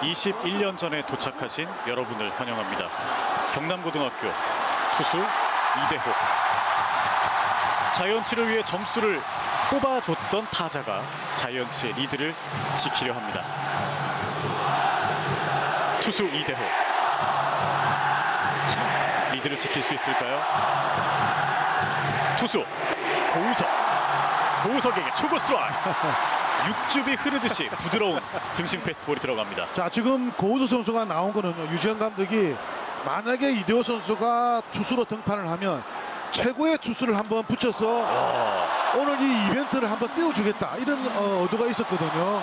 21년 전에 도착하신 여러분을 환영합니다. 경남고등학교 투수 이대호. 자이언츠를 위해 점수를 뽑아줬던 타자가 자이언츠의 리드를 지키려 합니다. 투수 이대호. 자, 리드를 지킬 수 있을까요? 투수 고우석. 고우석에게 스트라이크. 육즙이 흐르듯이 부드러운 등심 패스트볼이 들어갑니다. 자 지금 고우도 선수가 나온 거는요 유지현 감독이 만약에 이대호 선수가 투수로 등판을 하면 최고의 투수를 한번 붙여서 와, 오늘 이 이벤트를 한번 띄워주겠다 이런 어, 의도가 있었거든요.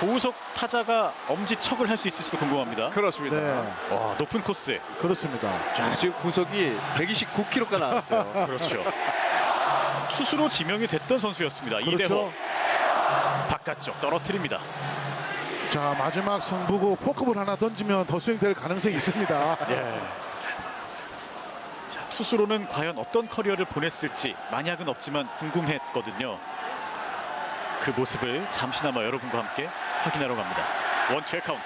고우석 타자가 엄지척을 할 수 있을지도 궁금합니다. 그렇습니다. 네 와, 높은 코스. 그렇습니다. 자, 지금 구속이 129km가 나왔어요. 그렇죠. 투수로 지명이 됐던 선수였습니다. 이대호 그렇죠. 바깥쪽 떨어뜨립니다. 자 마지막 승부고 포크볼 하나 던지면 더 스윙될 가능성이 있습니다. 예. 자, 투수로는 과연 어떤 커리어를 보냈을지 만약은 없지만 궁금했거든요. 그 모습을 잠시나마 여러분과 함께 확인하러 갑니다. 원투의 카운트.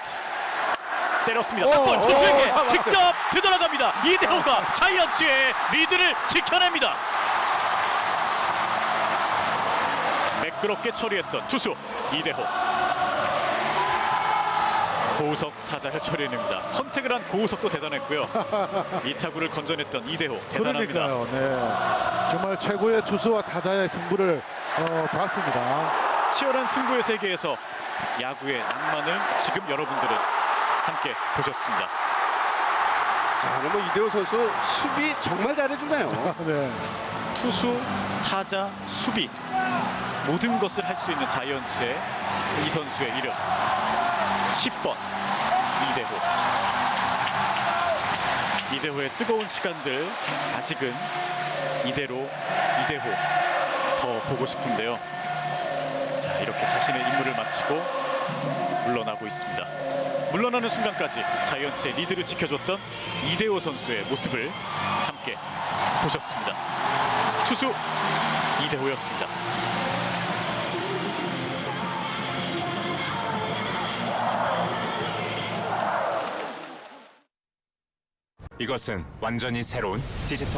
때렸습니다. 오, 한번 오, 투수에게. 직접 되돌아갑니다. 이대호가 자이언츠의 리드를 지켜냅니다. 매끄럽게 처리했던 투수 이대호. 고우석 타자를 처리해냅니다. 컨택을 한 고우석도 대단했고요. 이 타구를 건져냈던 이대호 대단합니다. 그러니까요. 네 정말 최고의 투수와 타자의 승부를 어, 봤습니다. 치열한 승부의 세계에서 야구의 낭만을 지금 여러분들은 함께 보셨습니다. 자, 뭐 이대호 선수 수비 정말 잘해주네요. 네. 투수, 타자, 수비 모든 것을 할 수 있는 자이언츠의 이 선수의 이름. 10번. 이대호. 이대호의 뜨거운 시간들 아직은 이대로 이대호 더 보고 싶은데요. 자 이렇게 자신의 임무를 마치고 물러나고 있습니다. 물러나는 순간까지 자이언츠의 리드를 지켜줬던 이대호 선수의 모습을 함께 보셨습니다. 투수 이대호였습니다. 이것은 완전히 새로운 디지털